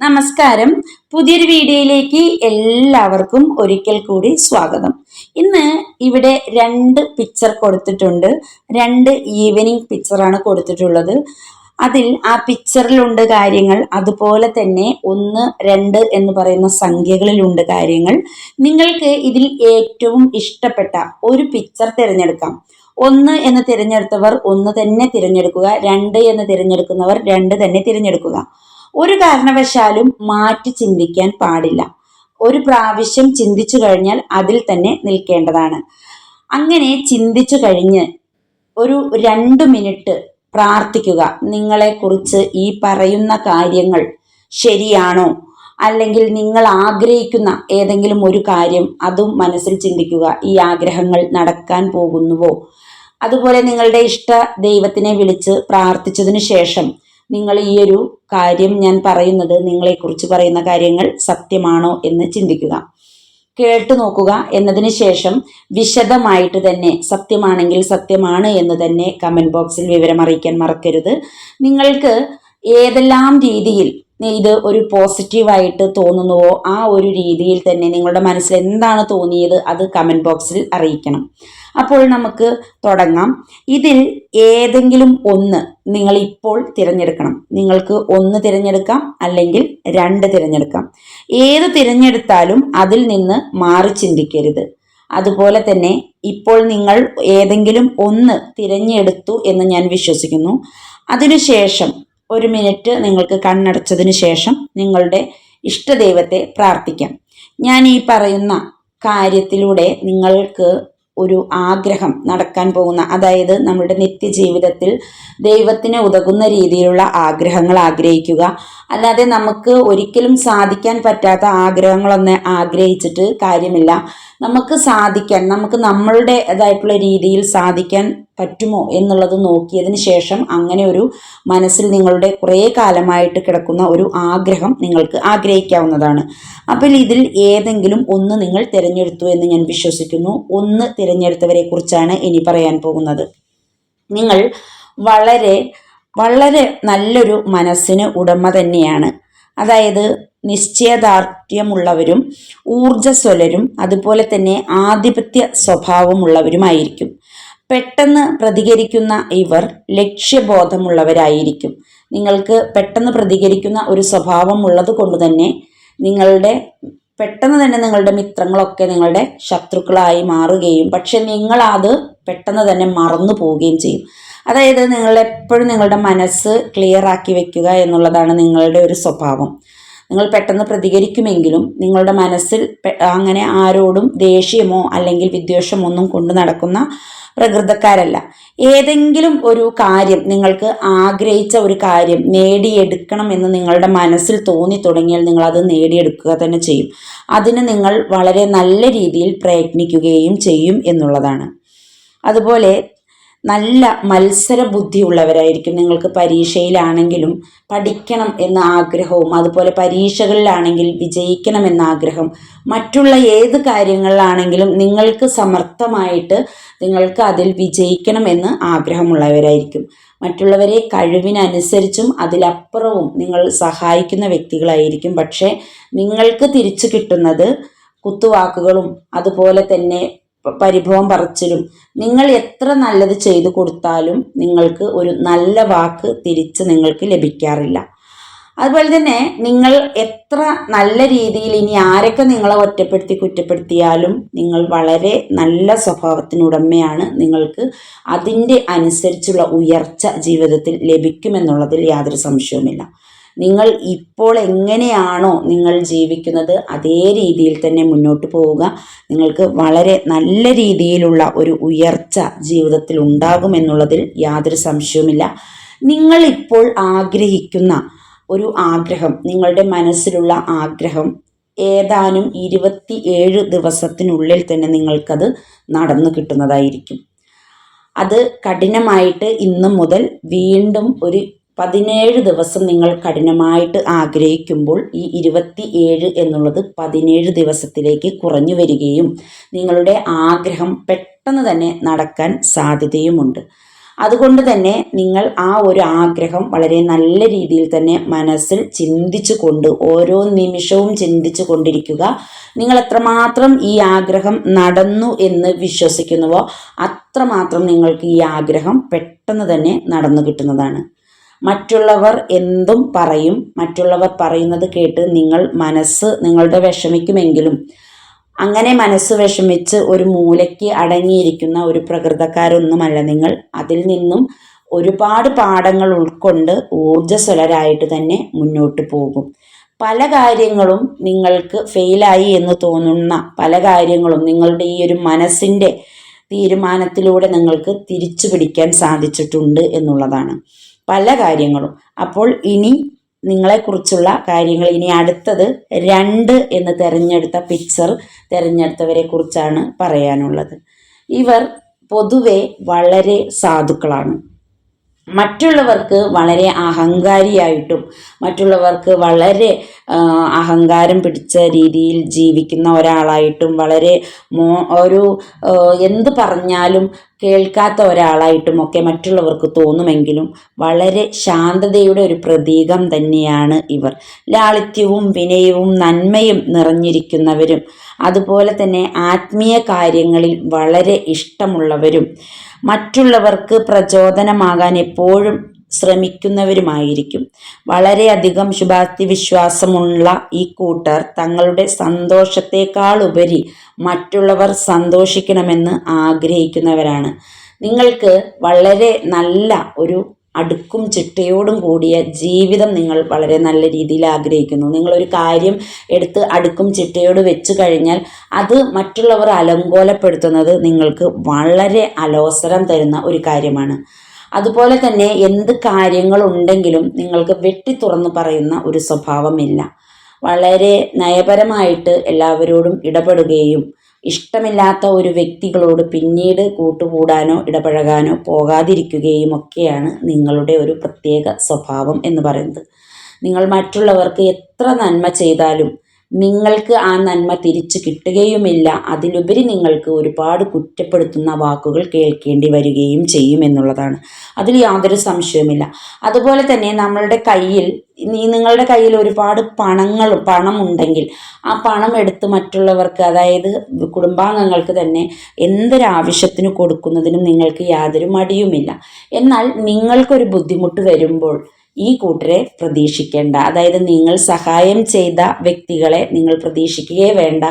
നമസ്കാരം. പുതിയൊരു വീഡിയോയിലേക്ക് എല്ലാവർക്കും ഒരിക്കൽ കൂടി സ്വാഗതം. ഇന്ന് ഇവിടെ രണ്ട് പിക്ചർ കൊടുത്തിട്ടുണ്ട്. രണ്ട് ഈവനിങ് പിക്ചറാണ് കൊടുത്തിട്ടുള്ളത്. അതിൽ ആ പിക്ചറിലുണ്ട് കാര്യങ്ങൾ അതുപോലെ തന്നെ ഒന്ന് രണ്ട് എന്ന് പറയുന്ന സംഖ്യകളിലുണ്ട് കാര്യങ്ങൾ. നിങ്ങൾക്ക് ഇതിൽ ഏറ്റവും ഇഷ്ടപ്പെട്ട ഒരു പിക്ചർ തിരഞ്ഞെടുക്കാം. ഒന്ന് എന്ന് തിരഞ്ഞെടുത്തവർ ഒന്ന് തന്നെ തിരഞ്ഞെടുക്കുക രണ്ട് എന്ന് തിരഞ്ഞെടുക്കുന്നവർ രണ്ട് തന്നെ തിരഞ്ഞെടുക്കുക. ഒരു കാരണവശാലും മാറ്റി ചിന്തിക്കാൻ പാടില്ല. ഒരു പ്രാവശ്യം ചിന്തിച്ചു കഴിഞ്ഞാൽ അതിൽ തന്നെ നിൽക്കേണ്ടതാണ്. അങ്ങനെ ചിന്തിച്ചു കഴിഞ്ഞ് ഒരു രണ്ട് മിനിറ്റ് പ്രാർത്ഥിക്കുക. നിങ്ങളെക്കുറിച്ച് ഈ പറയുന്ന കാര്യങ്ങൾ ശരിയാണോ? അല്ലെങ്കിൽ നിങ്ങൾ ആഗ്രഹിക്കുന്ന ഏതെങ്കിലും ഒരു കാര്യം അതും മനസ്സിൽ ചിന്തിക്കുക. ഈ ആഗ്രഹങ്ങൾ നടക്കാൻ പോകുന്നുവോ? അതുപോലെ നിങ്ങളുടെ ഇഷ്ട ദൈവത്തിനെ വിളിച്ച് പ്രാർത്ഥിച്ചതിന് ശേഷം നിങ്ങൾ ഈ ഒരു കാര്യം ഞാൻ പറയുന്നത് നിങ്ങളെക്കുറിച്ച് പറയുന്ന കാര്യങ്ങൾ സത്യമാണോ എന്ന് ചിന്തിക്കുക. കേട്ടു നോക്കുക എന്നതിന് ശേഷം വിശദമായിട്ട് തന്നെ സത്യമാണെങ്കിൽ സത്യമാണ് എന്ന് തന്നെ കമന്റ് ബോക്സിൽ വിവരം അറിയിക്കാൻ മറക്കരുത്. നിങ്ങൾക്ക് ഏതെല്ലാം രീതിയിൽ ഇത് ഒരു പോസിറ്റീവായിട്ട് തോന്നുന്നുവോ? ആ ഒരു രീതിയിൽ തന്നെ നിങ്ങളുടെ മനസ്സിൽ എന്താണ് തോന്നിയത്? അത് കമന്റ് ബോക്സിൽ അറിയിക്കണം. അപ്പോൾ നമുക്ക് തുടങ്ങാം. ഇതിൽ ഏതെങ്കിലും ഒന്ന് നിങ്ങൾ ഇപ്പോൾ തിരഞ്ഞെടുക്കണം. നിങ്ങൾക്ക് ഒന്ന് തിരഞ്ഞെടുക്കാം അല്ലെങ്കിൽ രണ്ട് തിരഞ്ഞെടുക്കാം. ഏത് തിരഞ്ഞെടുത്താലും അതിൽ നിന്ന് മാറി ചിന്തിക്കരുത്. അതുപോലെ തന്നെ ഇപ്പോൾ നിങ്ങൾ ഏതെങ്കിലും ഒന്ന് തിരഞ്ഞെടുത്തു എന്ന് ഞാൻ വിശ്വസിക്കുന്നു. അതിനുശേഷം ഒരു മിനിറ്റ് നിങ്ങൾക്ക് കണ്ണടച്ചതിന് ശേഷം നിങ്ങളുടെ ഇഷ്ടദൈവത്തെ പ്രാർത്ഥിക്കാം. ഞാൻ ഈ പറയുന്ന കാര്യത്തിലൂടെ നിങ്ങൾക്ക് ഒരു ആഗ്രഹം നടക്കാൻ പോകുന്ന അതായത് നമ്മുടെ നിത്യജീവിതത്തിൽ ദൈവത്തിന് ഉതകുന്ന രീതിയിലുള്ള ആഗ്രഹങ്ങൾ ആഗ്രഹിക്കുക അല്ലാതെ നമുക്ക് ഒരിക്കലും സാധിക്കാൻ പറ്റാത്ത ആഗ്രഹങ്ങളൊന്നും ആഗ്രഹിച്ചിട്ട് കാര്യമില്ല. നമുക്ക് സാധിക്കാൻ നമുക്ക് നമ്മളുടെ നമ്മളുടേതായിട്ടുള്ള രീതിയിൽ സാധിക്കാൻ പറ്റുമോ എന്നുള്ളത് നോക്കിയതിന് ശേഷം അങ്ങനെ ഒരു മനസ്സിൽ നിങ്ങളുടെ കുറേ കാലമായിട്ട് കിടക്കുന്ന ഒരു ആഗ്രഹം നിങ്ങൾക്ക് ആഗ്രഹിക്കാവുന്നതാണ്. അപ്പോൾ ഇതിൽ ഏതെങ്കിലും ഒന്ന് നിങ്ങൾ തിരഞ്ഞെടുത്തു എന്ന് ഞാൻ വിശ്വസിക്കുന്നു. ഒന്ന് തിരഞ്ഞെടുത്തവരെ കുറിച്ചാണ് ഇനി പറയാൻ പോകുന്നത്. നിങ്ങൾ വളരെ വളരെ നല്ലൊരു മനസ്സിന് ഉടമ തന്നെയാണ്. അതായത് നിശ്ചയദാർഢ്യമുള്ളവരും ഊർജസ്വലരും അതുപോലെ തന്നെ ആധിപത്യ സ്വഭാവമുള്ളവരുമായിരിക്കും. പെട്ടെന്ന് പ്രതികരിക്കുന്ന ഇവർ ലക്ഷ്യബോധമുള്ളവരായിരിക്കും. നിങ്ങൾക്ക് പെട്ടെന്ന് പ്രതികരിക്കുന്ന ഒരു സ്വഭാവം ഉള്ളത് കൊണ്ട് തന്നെ നിങ്ങളുടെ പെട്ടെന്ന് തന്നെ നിങ്ങളുടെ മിത്രങ്ങളൊക്കെ നിങ്ങളുടെ ശത്രുക്കളായി മാറുകയും പക്ഷെ നിങ്ങളത് പെട്ടെന്ന് തന്നെ മറന്നു പോവുകയും ചെയ്യും. അതായത് നിങ്ങൾ എപ്പോഴും നിങ്ങളുടെ മനസ്സ് ക്ലിയർ ആക്കി വെക്കുക എന്നുള്ളതാണ് നിങ്ങളുടെ ഒരു സ്വഭാവം. നിങ്ങൾ പെട്ടെന്ന് പ്രതികരിക്കുമെങ്കിലും നിങ്ങളുടെ മനസ്സിൽ അങ്ങനെ ആരോടും ദേഷ്യമോ അല്ലെങ്കിൽ വിദ്വേഷമോ ഒന്നും കൊണ്ടു നടക്കുന്ന പ്രകൃതക്കാരല്ല. ഏതെങ്കിലും ഒരു കാര്യം നിങ്ങൾക്ക് ആഗ്രഹിച്ച ഒരു കാര്യം നേടിയെടുക്കണം എന്ന് നിങ്ങളുടെ മനസ്സിൽ തോന്നി തുടങ്ങിയാൽ നിങ്ങൾ അത് നേടിയെടുക്കുക തന്നെ ചെയ്യും. അതിന് നിങ്ങൾ വളരെ നല്ല രീതിയിൽ പ്രയത്നിക്കുകയും ചെയ്യും എന്നുള്ളതാണ്. അതുപോലെ നല്ല മത്സര ബുദ്ധിയുള്ളവരായിരിക്കും നിങ്ങൾക്ക് പരീക്ഷയിലാണെങ്കിലും പഠിക്കണം എന്ന ആഗ്രഹവും അതുപോലെ പരീക്ഷകളിലാണെങ്കിൽ വിജയിക്കണം എന്ന ആഗ്രഹം മറ്റുള്ള ഏത് കാര്യങ്ങളിലാണെങ്കിലും നിങ്ങൾക്ക് സമർത്ഥമായിട്ട് നിങ്ങൾക്ക് അതിൽ വിജയിക്കണം എന്ന് ആഗ്രഹമുള്ളവരായിരിക്കും. മറ്റുള്ളവരെ കഴിവിനനുസരിച്ചും അതിലപ്പുറവും നിങ്ങൾ സഹായിക്കുന്ന വ്യക്തികളായിരിക്കും. പക്ഷേ നിങ്ങൾക്ക് തിരിച്ചു കിട്ടുന്നത് കുത്തുവാക്കുകളും അതുപോലെ തന്നെ പരിഭവം പറച്ചിലും നിങ്ങൾ എത്ര നല്ലത് ചെയ്തു കൊടുത്താലും നിങ്ങൾക്ക് ഒരു നല്ല വാക്ക് തിരിച്ച് നിങ്ങൾക്ക് ലഭിക്കാറില്ല. അതുപോലെ തന്നെ നിങ്ങൾ എത്ര നല്ല രീതിയിൽ ഇനി ആരൊക്കെ നിങ്ങളെ ഒറ്റപ്പെടുത്തി കുറ്റപ്പെടുത്തിയാലും നിങ്ങൾ വളരെ നല്ല സ്വഭാവത്തിനുടമയാണ്. നിങ്ങൾക്ക് അതിന്റെ അനുസരിച്ചുള്ള ഉയർച്ച ജീവിതത്തിൽ ലഭിക്കുമെന്നുള്ളതിൽ യാതൊരു സംശയവുമില്ല. നിങ്ങൾ ഇപ്പോൾ എങ്ങനെയാണോ നിങ്ങൾ ജീവിക്കുന്നത് അതേ രീതിയിൽ തന്നെ മുന്നോട്ട് പോവുക. നിങ്ങൾക്ക് വളരെ നല്ല രീതിയിലുള്ള ഒരു ഉയർച്ച ജീവിതത്തിൽ ഉണ്ടാകുമെന്നുള്ളതിൽ യാതൊരു സംശയവുമില്ല. നിങ്ങൾ ഇപ്പോൾ ആഗ്രഹിക്കുന്ന ഒരു ആഗ്രഹം നിങ്ങളുടെ മനസ്സിലുള്ള ആഗ്രഹം ഏതാനും ഇരുപത്തി ഏഴ് ദിവസത്തിനുള്ളിൽ തന്നെ നിങ്ങൾക്കത് നടന്നു കിട്ടുന്നതായിരിക്കും. അത് കഠിനമായിട്ട് ഇന്ന് മുതൽ വീണ്ടും ഒരു പതിനേഴ് ദിവസം നിങ്ങൾ കഠിനമായിട്ട് ആഗ്രഹിക്കുമ്പോൾ ഈ ഇരുപത്തി ഏഴ് എന്നുള്ളത് പതിനേഴ് ദിവസത്തിലേക്ക് കുറഞ്ഞു വരികയും നിങ്ങളുടെ ആഗ്രഹം പെട്ടെന്ന് തന്നെ നടക്കാൻ സാധ്യതയുമുണ്ട്. അതുകൊണ്ട് തന്നെ നിങ്ങൾ ആ ഒരു ആഗ്രഹം വളരെ നല്ല രീതിയിൽ തന്നെ മനസ്സിൽ ചിന്തിച്ചു കൊണ്ട് ഓരോ നിമിഷവും ചിന്തിച്ചു കൊണ്ടിരിക്കുക. നിങ്ങൾ എത്രമാത്രം ഈ ആഗ്രഹം നടന്നു എന്ന് വിശ്വസിക്കുന്നുവോ അത്രമാത്രം നിങ്ങൾക്ക് ഈ ആഗ്രഹം പെട്ടെന്ന് തന്നെ നടന്നു കിട്ടുന്നതാണ്. മറ്റുള്ളവർ എന്തും പറയും. മറ്റുള്ളവർ പറയുന്നത് കേട്ട് നിങ്ങൾ മനസ്സ് നിങ്ങളുടെ വിഷമിക്കുമെങ്കിലും അങ്ങനെ മനസ്സ് വിഷമിച്ച് ഒരു മൂലയ്ക്ക് അടങ്ങിയിരിക്കുന്ന ഒരു പ്രകൃതക്കാരൊന്നുമല്ല നിങ്ങൾ. അതിൽ നിന്നും ഒരുപാട് പാഠങ്ങൾ ഉൾക്കൊണ്ട് ഊർജസ്വലരായിട്ട് തന്നെ മുന്നോട്ട് പോകും. പല കാര്യങ്ങളും നിങ്ങൾക്ക് ഫെയിലായി എന്ന് തോന്നുന്ന പല കാര്യങ്ങളും നിങ്ങളുടെ ഈ ഒരു മനസ്സിന്റെ തീരുമാനത്തിലൂടെ നിങ്ങൾക്ക് തിരിച്ചു പിടിക്കാൻ സാധിച്ചിട്ടുണ്ട് എന്നുള്ളതാണ്. പല കാര്യങ്ങളും. അപ്പോൾ ഇനി നിങ്ങളെക്കുറിച്ചുള്ള കാര്യങ്ങൾ ഇനി അടുത്തത് രണ്ട് എന്ന് തിരഞ്ഞെടുത്ത പിക്ചർ തിരഞ്ഞെടുത്തവരെ കുറിച്ചാണ് പറയാനുള്ളത്. ഇവർ പൊതുവെ വളരെ സാധുക്കളാണ്. മറ്റുള്ളവർക്ക് വളരെ അഹങ്കാരിയായിട്ടും മറ്റുള്ളവർക്ക് വളരെ അഹങ്കാരം പിടിച്ച രീതിയിൽ ജീവിക്കുന്ന ഒരാളായിട്ടും വളരെ മോ ഒരു എന്ത് പറഞ്ഞാലും കേൾക്കാത്ത ഒരാളായിട്ടും ഒക്കെ മറ്റുള്ളവർക്ക് തോന്നുമെങ്കിലും വളരെ ശാന്തതയുടെ ഒരു പ്രതീകം തന്നെയാണ് ഇവർ. ലാളിത്യവും വിനയവും നന്മയും നിറഞ്ഞിരിക്കുന്നവരും അതുപോലെ തന്നെ ആത്മീയ കാര്യങ്ങളിൽ വളരെ ഇഷ്ടമുള്ളവരും മറ്റുള്ളവർക്ക് പ്രചോദനമാകാൻ എപ്പോഴും ശ്രമിക്കുന്നവരുമായിരിക്കും. വളരെയധികം ശുഭാപ്തി വിശ്വാസമുള്ള ഈ കൂട്ടർ തങ്ങളുടെ സന്തോഷത്തെക്കാൾ ഉപരി മറ്റുള്ളവർ സന്തോഷിക്കണമെന്ന് ആഗ്രഹിക്കുന്നവരാണ്. നിങ്ങൾക്ക് വളരെ നല്ല ഒരു അടുക്കും ചിട്ടയോടും കൂടിയ ജീവിതം നിങ്ങൾ വളരെ നല്ല രീതിയിൽ ആഗ്രഹിക്കുന്നു. നിങ്ങളൊരു കാര്യം എടുത്ത് അടുക്കും ചിട്ടയോട് വെച്ച് കഴിഞ്ഞാൽ അത് മറ്റുള്ളവർ അലങ്കോലപ്പെടുത്തുന്നത് നിങ്ങൾക്ക് വളരെ അലോസരം തരുന്ന ഒരു കാര്യമാണ്. അതുപോലെ തന്നെ എന്ത് കാര്യങ്ങളുണ്ടെങ്കിലും നിങ്ങൾക്ക് വെട്ടി തുറന്ന് പറയുന്ന ഒരു സ്വഭാവമില്ല. വളരെ നയപരമായിട്ട് എല്ലാവരോടും ഇടപെടുകയും ഇഷ്ടമില്ലാത്ത ഒരു വ്യക്തികളോട് പിന്നീട് കൂട്ടുകൂടാനോ ഇടപഴകാനോ പോകാതിരിക്കുകയും ഒക്കെയാണ് നിങ്ങളുടെ ഒരു പ്രത്യേക സ്വഭാവം എന്ന് പറയുന്നത്. നിങ്ങൾ മറ്റുള്ളവർക്ക് എത്ര നന്മ ചെയ്താലും നിങ്ങൾക്ക് ആ നന്മ തിരിച്ചു കിട്ടുകയുമില്ല. അതിലുപരി നിങ്ങൾക്ക് ഒരുപാട് കുറ്റപ്പെടുത്തുന്ന വാക്കുകൾ കേൾക്കേണ്ടി വരികയും ചെയ്യും എന്നുള്ളതാണ്. അതിൽ യാതൊരു സംശയവുമില്ല. അതുപോലെ തന്നെ നമ്മളുടെ കയ്യിൽ നീ നിങ്ങളുടെ കയ്യിൽ ഒരുപാട് പണങ്ങൾ പണമുണ്ടെങ്കിൽ ആ പണം എടുത്ത് മറ്റുള്ളവർക്ക് അതായത് കുടുംബാംഗങ്ങൾക്ക് തന്നെ എന്തൊരാവശ്യത്തിന് കൊടുക്കുന്നതിനും നിങ്ങൾക്ക് യാതൊരു മടിയുമില്ല. എന്നാൽ നിങ്ങൾക്കൊരു ബുദ്ധിമുട്ട് വരുമ്പോൾ ഈ കൂട്ടരെ പ്രതീക്ഷിക്കേണ്ട. അതായത് നിങ്ങൾ സഹായം ചെയ്ത വ്യക്തികളെ നിങ്ങൾ പ്രതീക്ഷിക്കുകയേ വേണ്ട.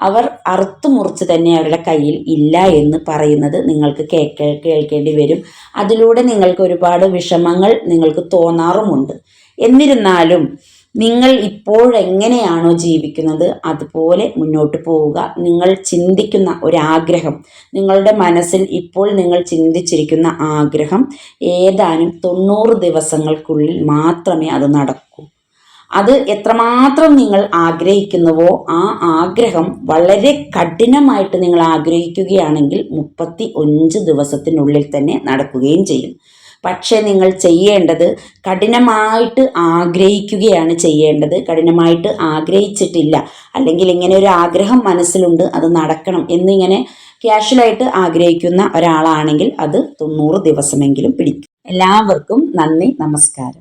അവർ അറുത്തു മുറിച്ച് തന്നെ അവരുടെ കയ്യിൽ ഇല്ല എന്ന് പറയുന്നത് നിങ്ങൾക്ക് കേൾക്ക കേൾക്കേണ്ടി വരും. അതിലൂടെ നിങ്ങൾക്ക് ഒരുപാട് വിഷമങ്ങൾ നിങ്ങൾക്ക് തോന്നാറുമുണ്ട്. എന്നിരുന്നാലും നിങ്ങൾ ഇപ്പോഴെങ്ങനെയാണോ ജീവിക്കുന്നത് അതുപോലെ മുന്നോട്ട് പോവുക. നിങ്ങൾ ചിന്തിക്കുന്ന ഒരാഗ്രഹം നിങ്ങളുടെ മനസ്സിൽ ഇപ്പോൾ നിങ്ങൾ ചിന്തിച്ചിരിക്കുന്ന ആഗ്രഹം ഏതാനും തൊണ്ണൂറ് ദിവസങ്ങൾക്കുള്ളിൽ മാത്രമേ അത് നടക്കൂ. അത് എത്രമാത്രം നിങ്ങൾ ആഗ്രഹിക്കുന്നുവോ ആ ആഗ്രഹം വളരെ കഠിനമായിട്ട് നിങ്ങൾ ആഗ്രഹിക്കുകയാണെങ്കിൽ മുപ്പത്തി അഞ്ച് ദിവസത്തിനുള്ളിൽ തന്നെ നടക്കുകയും ചെയ്യും. പക്ഷേ നിങ്ങൾ ചെയ്യേണ്ടത് കഠിനമായിട്ട് ആഗ്രഹിക്കുകയാണ് ചെയ്യേണ്ടത്. കഠിനമായിട്ട് ആഗ്രഹിച്ചിട്ടില്ല. അല്ലെങ്കിൽ ഇങ്ങനെ ഒരു ആഗ്രഹം മനസ്സിലുണ്ട് അത് നടക്കണം എന്നിങ്ങനെ ക്യാഷ്വലായിട്ട് ആഗ്രഹിക്കുന്ന ഒരാളാണെങ്കിൽ അത് തൊണ്ണൂറ് ദിവസമെങ്കിലും പിടിക്കും. എല്ലാവർക്കും നന്ദി നമസ്കാരം.